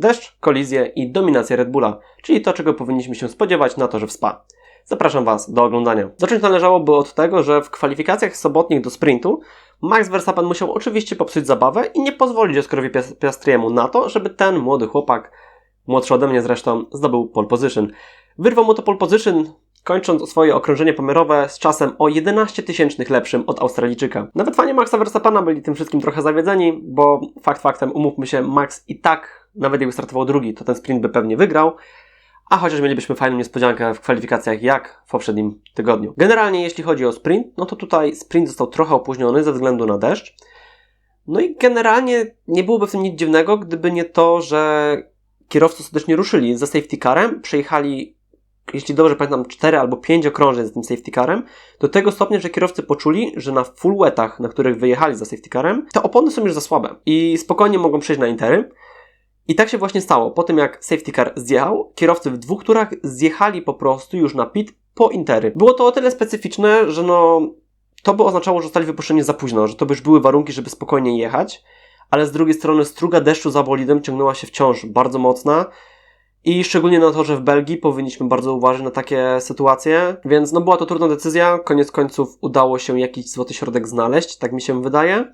Deszcz, kolizje i dominacja Red Bulla, czyli to, czego powinniśmy się spodziewać na torze w Spa. Zapraszam Was do oglądania. Zacząć należałoby od tego, że w kwalifikacjach sobotnich do sprintu Max Verstappen musiał oczywiście popsuć zabawę i nie pozwolić Oscarowi Pias- Piastriemu na to, żeby ten młody chłopak, młodszy ode mnie zresztą, zdobył pole position. Wyrwał mu to pole position, kończąc swoje okrążenie pomiarowe z czasem o 11 tysięcznych lepszym od Australijczyka. Nawet fani Maxa Verstappena byli tym wszystkim trochę zawiedzeni, bo fakt faktem, umówmy się, Max i tak, nawet jakby startował drugi, to ten sprint by pewnie wygrał, a chociaż mielibyśmy fajną niespodziankę w kwalifikacjach jak w poprzednim tygodniu. Generalnie jeśli chodzi o sprint, no to tutaj sprint został trochę opóźniony ze względu na deszcz. No i generalnie nie byłoby w tym nic dziwnego, gdyby nie to, że kierowcy serdecznie ruszyli ze safety carem, przejechali, jeśli dobrze pamiętam, 4 albo 5 okrążeń z tym safety carem, do tego stopnia, że kierowcy poczuli, że na full wetach, na których wyjechali za safety carem, te opony są już za słabe i spokojnie mogą przejść na intery. I tak się właśnie stało. Po tym jak safety car zjechał, kierowcy w dwóch turach zjechali po prostu już na pit po intery. Było to o tyle specyficzne, że no to by oznaczało, że zostali wypuszczeni za późno, że to by już były warunki, żeby spokojnie jechać, ale z drugiej strony struga deszczu za bolidem ciągnęła się wciąż bardzo mocna i szczególnie na torze w Belgii powinniśmy bardzo uważać na takie sytuacje, więc no była to trudna decyzja, koniec końców udało się jakiś złoty środek znaleźć, tak mi się wydaje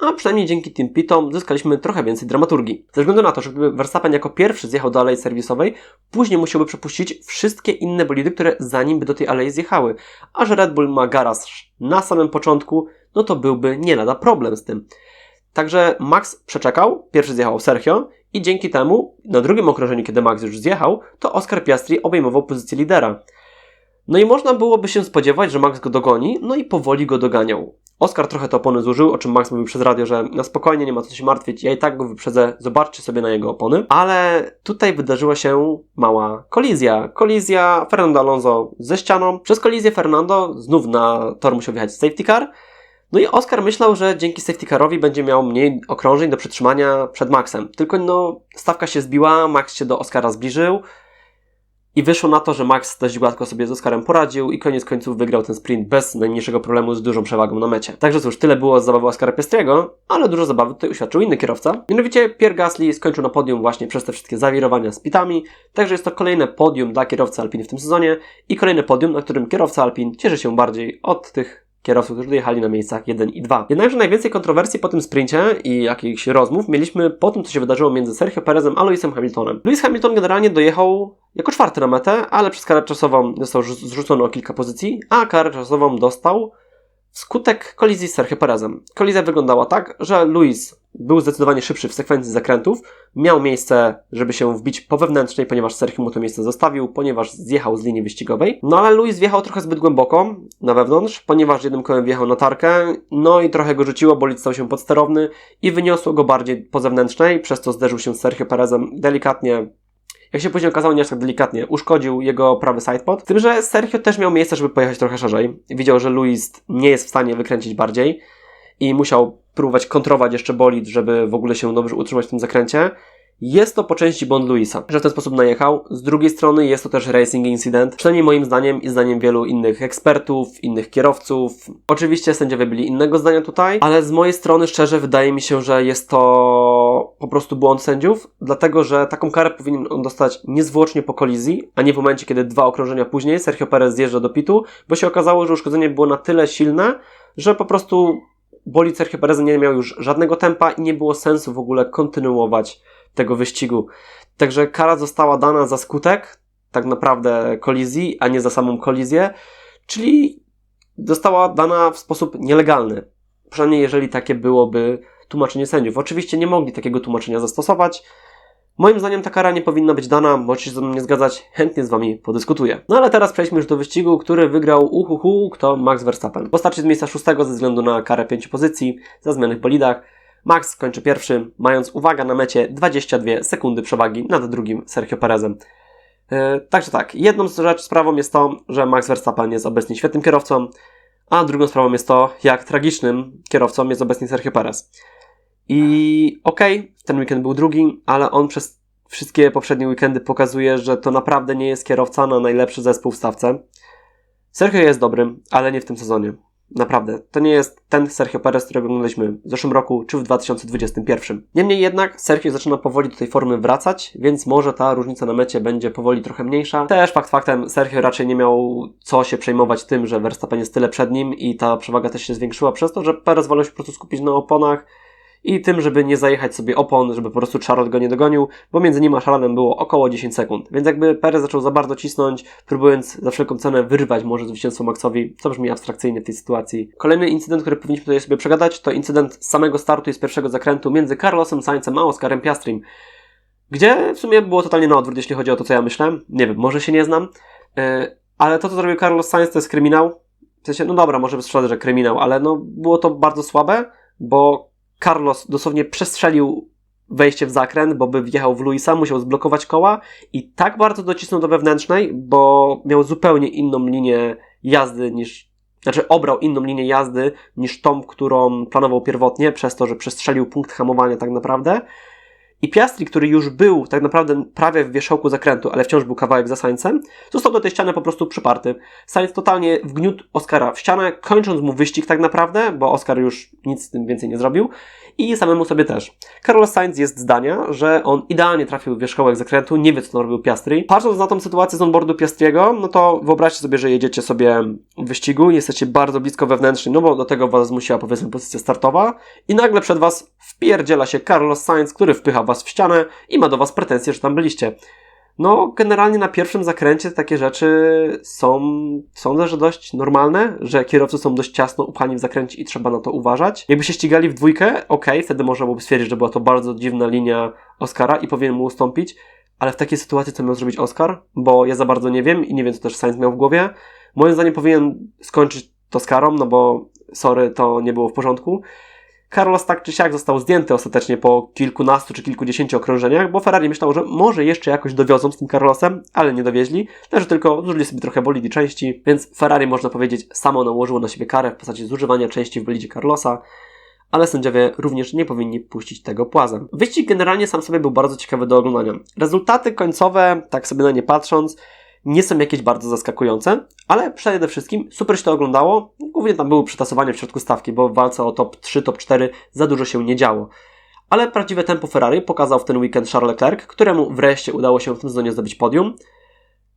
a przynajmniej dzięki tym pitom zyskaliśmy trochę więcej dramaturgii. Ze względu na to, że gdyby Verstappen jako pierwszy zjechał do alei serwisowej, później musiałby przepuścić wszystkie inne bolidy, które zanim by do tej alei zjechały. A że Red Bull ma garaż na samym początku, no to byłby nie lada problem z tym. Także Max przeczekał, pierwszy zjechał Sergio i dzięki temu na drugim okrążeniu, kiedy Max już zjechał, to Oscar Piastri obejmował pozycję lidera. No i można byłoby się spodziewać, że Max go dogoni, no i powoli go doganiał. Oscar trochę te opony zużył, o czym Max mówił przez radio, że na spokojnie, nie ma co się martwić, ja i tak go wyprzedzę, zobaczcie sobie na jego opony. Ale tutaj wydarzyła się mała kolizja. Kolizja Fernando Alonso ze ścianą. Przez kolizję Fernando znów na tor musiał wjechać safety car. No i Oscar myślał, że dzięki safety carowi będzie miał mniej okrążeń do przetrzymania przed Maxem. Tylko no, stawka się zbiła, Max się do Oscara zbliżył. I wyszło na to, że Max dość gładko sobie z Oscarem poradził i koniec końców wygrał ten sprint bez najmniejszego problemu z dużą przewagą na mecie. Także cóż, tyle było z zabawy Oscara Piastriego, ale dużo zabawy tutaj uświadczył inny kierowca. Mianowicie Pierre Gasly skończył na podium właśnie przez te wszystkie zawirowania z pitami, także jest to kolejne podium dla kierowcy Alpine w tym sezonie i kolejne podium, na którym kierowca Alpine cieszy się bardziej od tych kierowców, którzy dojechali na miejscach 1 i 2. Jednakże najwięcej kontrowersji po tym sprincie i jakichś rozmów mieliśmy po tym, co się wydarzyło między Sergio Perezem a Lewisem Hamiltonem. Lewis Hamilton generalnie dojechał jako czwarty na metę, ale przez karę czasową został zrzucony o kilka pozycji, a karę czasową dostał wskutek kolizji z Sergio Perezem. Kolizja wyglądała tak, że Luis był zdecydowanie szybszy w sekwencji zakrętów, miał miejsce, żeby się wbić po wewnętrznej, ponieważ Sergio mu to miejsce zostawił, ponieważ zjechał z linii wyścigowej. No ale Luis wjechał trochę zbyt głęboko na wewnątrz, ponieważ jednym kołem wjechał na tarkę, no i trochę go rzuciło, bolid stał się podsterowny i wyniosło go bardziej po zewnętrznej, przez co zderzył się z Sergio Perezem delikatnie jak się później okazało, nie aż tak delikatnie, uszkodził jego prawy sidepod. Tym, że Sergio też miał miejsce, żeby pojechać trochę szerzej. Widział, że Luis nie jest w stanie wykręcić bardziej i musiał próbować kontrować jeszcze bolid, żeby w ogóle się dobrze utrzymać w tym zakręcie. Jest to po części błąd Luisa, że w ten sposób najechał. Z drugiej strony jest to też racing incident, przynajmniej moim zdaniem i zdaniem wielu innych ekspertów, innych kierowców. Oczywiście sędziowie byli innego zdania tutaj, ale z mojej strony szczerze wydaje mi się, że jest to po prostu błąd sędziów, dlatego że taką karę powinien on dostać niezwłocznie po kolizji, a nie w momencie, kiedy dwa okrążenia później Sergio Perez zjeżdża do pitu, bo się okazało, że uszkodzenie było na tyle silne, że po prostu bolid Sergio Perez nie miał już żadnego tempa i nie było sensu w ogóle kontynuować tego wyścigu. Także kara została dana za skutek tak naprawdę kolizji, a nie za samą kolizję, czyli została dana w sposób nielegalny. Przynajmniej jeżeli takie byłoby tłumaczenie sędziów. Oczywiście nie mogli takiego tłumaczenia zastosować. Moim zdaniem ta kara nie powinna być dana, możecie się ze mną nie zgadzać, chętnie z wami podyskutuję. No ale teraz przejdźmy już do wyścigu, który wygrał uhuhu, kto Max Verstappen. Postarczy z miejsca szóstego ze względu na karę pięciu pozycji za zmiany w bolidach. Max kończy pierwszy, mając uwaga na mecie 22 sekundy przewagi nad drugim Sergio Perezem. Yy, także tak, jedną z rzeczy sprawą jest to, że Max Verstappen jest obecnie świetnym kierowcą, a drugą sprawą jest to, jak tragicznym kierowcą jest obecnie Sergio Perez. I okej, okay, ten weekend był drugi, ale on przez wszystkie poprzednie weekendy pokazuje, że to naprawdę nie jest kierowca na najlepszy zespół w stawce. Sergio jest dobrym, ale nie w tym sezonie. Naprawdę, to nie jest ten Sergio Perez, którego oglądaliśmy w zeszłym roku czy w 2021. Niemniej jednak Sergio zaczyna powoli do tej formy wracać, więc może ta różnica na mecie będzie powoli trochę mniejsza. Też fakt faktem Sergio raczej nie miał co się przejmować tym, że Verstappen jest tyle przed nim i ta przewaga też się zwiększyła przez to, że Perez wolał się po prostu skupić na oponach i tym, żeby nie zajechać sobie opon, żeby po prostu Charlotte go nie dogonił, bo między nim a Charlotte'em było około 10 sekund. Więc jakby Perez zaczął za bardzo cisnąć, próbując za wszelką cenę wyrwać może zwycięstwo Maxowi, co brzmi abstrakcyjnie w tej sytuacji. Kolejny incydent, który powinniśmy tutaj sobie przegadać, to incydent z samego startu i z pierwszego zakrętu między Carlosem Sainzem a Oscarem Piastrim, gdzie w sumie było totalnie na odwrót, jeśli chodzi o to, co ja myślałem. Nie wiem, może się nie znam, yy, ale to, co zrobił Carlos Sainz, to jest kryminał. W sensie, no dobra, może bez że kryminał, ale no było to bardzo słabe, bo Carlos dosłownie przestrzelił wejście w zakręt, bo by wjechał w Luisa, musiał zblokować koła i tak bardzo docisnął do wewnętrznej, bo miał zupełnie inną linię jazdy niż, znaczy obrał inną linię jazdy niż tą, którą planował pierwotnie, przez to, że przestrzelił punkt hamowania tak naprawdę. I Piastri, który już był tak naprawdę prawie w wierzchołku zakrętu, ale wciąż był kawałek za Sainzem, został do tej ściany po prostu przyparty. Sainz totalnie wgniótł Oscara w ścianę, kończąc mu wyścig tak naprawdę, bo Oscar już nic z tym więcej nie zrobił i samemu sobie też. Carlos Sainz jest zdania, że on idealnie trafił w wierzchołek zakrętu, nie wie co robił Piastri. Patrząc na tą sytuację z onboardu Piastriego, no to wyobraźcie sobie, że jedziecie sobie w wyścigu, jesteście bardzo blisko wewnętrznie, no bo do tego was zmusiła powiedzmy pozycja startowa i nagle przed was wpierdziela się Carlos Sainz, który wpycha was w ścianę i ma do was pretensje, że tam byliście. No, generalnie na pierwszym zakręcie takie rzeczy są, sądzę, że dość normalne, że kierowcy są dość ciasno upchani w zakręcie i trzeba na to uważać. Jakby się ścigali w dwójkę, ok, wtedy można byłoby stwierdzić, że była to bardzo dziwna linia Oscara i powinien mu ustąpić, ale w takiej sytuacji co miał zrobić Oscar? Bo ja za bardzo nie wiem i nie wiem, co też Sainz miał w głowie. Moim zdaniem powinien skończyć to z karą, no bo sorry, to nie było w porządku. Carlos tak czy siak został zdjęty ostatecznie po kilkunastu czy kilkudziesięciu okrążeniach, bo Ferrari myślał, że może jeszcze jakoś dowiozą z tym Carlosem, ale nie dowieźli, że tylko zużyli sobie trochę bolidi części, więc Ferrari można powiedzieć samo nałożyło na siebie karę w postaci zużywania części w bolidzie Carlosa, ale sędziowie również nie powinni puścić tego płazem. Wyścig generalnie sam sobie był bardzo ciekawy do oglądania. Rezultaty końcowe, tak sobie na nie patrząc, nie są jakieś bardzo zaskakujące, ale przede wszystkim super się to oglądało. Głównie tam były przetasowania w środku stawki, bo w walce o top 3, top 4 za dużo się nie działo. Ale prawdziwe tempo Ferrari pokazał w ten weekend Charles Leclerc, któremu wreszcie udało się w tym sezonie zdobyć podium.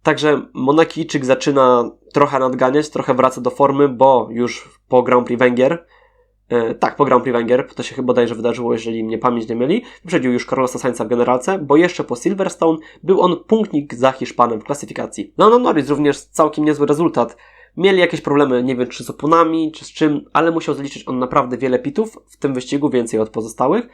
Także Monakijczyk zaczyna trochę nadganiać, trochę wraca do formy, bo już po Grand Prix Węgier tak, po Grand Prix Węgier, to się chyba bodajże wydarzyło, jeżeli mnie pamięć nie myli. Wyprzedził już Carlosa Sainza w generalce, bo jeszcze po Silverstone był on punktnik za Hiszpanem w klasyfikacji. No, no Norris również całkiem niezły rezultat. Mieli jakieś problemy, nie wiem czy z oponami, czy z czym, ale musiał zaliczyć on naprawdę wiele pitów w tym wyścigu, więcej od pozostałych.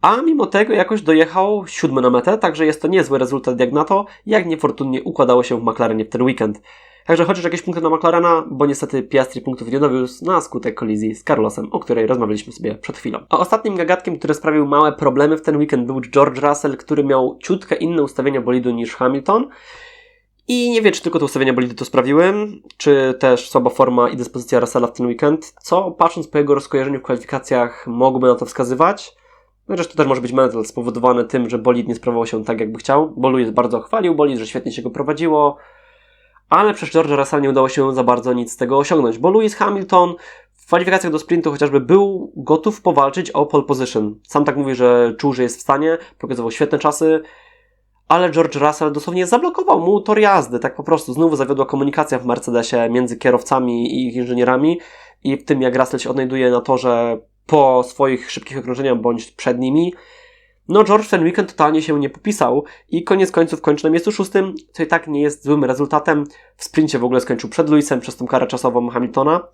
A mimo tego jakoś dojechał siódmy na metę, także jest to niezły rezultat jak na to, jak niefortunnie układało się w McLarenie w ten weekend. Także chociaż jakieś punkty na McLarena, bo niestety Piastri punktów nie dowiózł na skutek kolizji z Carlosem, o której rozmawialiśmy sobie przed chwilą. A ostatnim gagatkiem, który sprawił małe problemy w ten weekend był George Russell, który miał ciutkę inne ustawienia bolidu niż Hamilton. I nie wiem, czy tylko te ustawienia bolidu to sprawiły, czy też słaba forma i dyspozycja Russella w ten weekend, co patrząc po jego rozkojarzeniu w kwalifikacjach mogłoby na to wskazywać. Zresztą to też może być mental spowodowane tym, że bolid nie sprawował się tak, jakby chciał, bo Louis bardzo chwalił bolid, że świetnie się go prowadziło, ale przez George'a Russell nie udało się za bardzo nic z tego osiągnąć, bo Lewis Hamilton w kwalifikacjach do sprintu chociażby był gotów powalczyć o pole position. Sam tak mówi, że czuł, że jest w stanie, pokazywał świetne czasy, ale George Russell dosłownie zablokował mu tor jazdy, tak po prostu. Znowu zawiodła komunikacja w Mercedesie między kierowcami i ich inżynierami i w tym, jak Russell się odnajduje na torze po swoich szybkich okrążeniach bądź przed nimi. No, George ten weekend totalnie się nie popisał i koniec końców kończy na miejscu szóstym, co i tak nie jest złym rezultatem. W sprincie w ogóle skończył przed Lewisem przez tą karę czasową Hamiltona.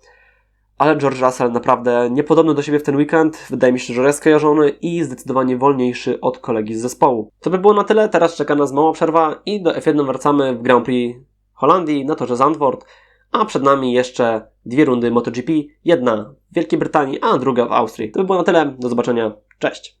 Ale George Russell naprawdę niepodobny do siebie w ten weekend, wydaje mi się, że rozkojarzony i zdecydowanie wolniejszy od kolegi z zespołu. To by było na tyle, teraz czeka nas mała przerwa i do F1 wracamy w Grand Prix Holandii na torze Zandvoort, a przed nami jeszcze dwie rundy MotoGP, jedna w Wielkiej Brytanii, a druga w Austrii. To by było na tyle, do zobaczenia, cześć!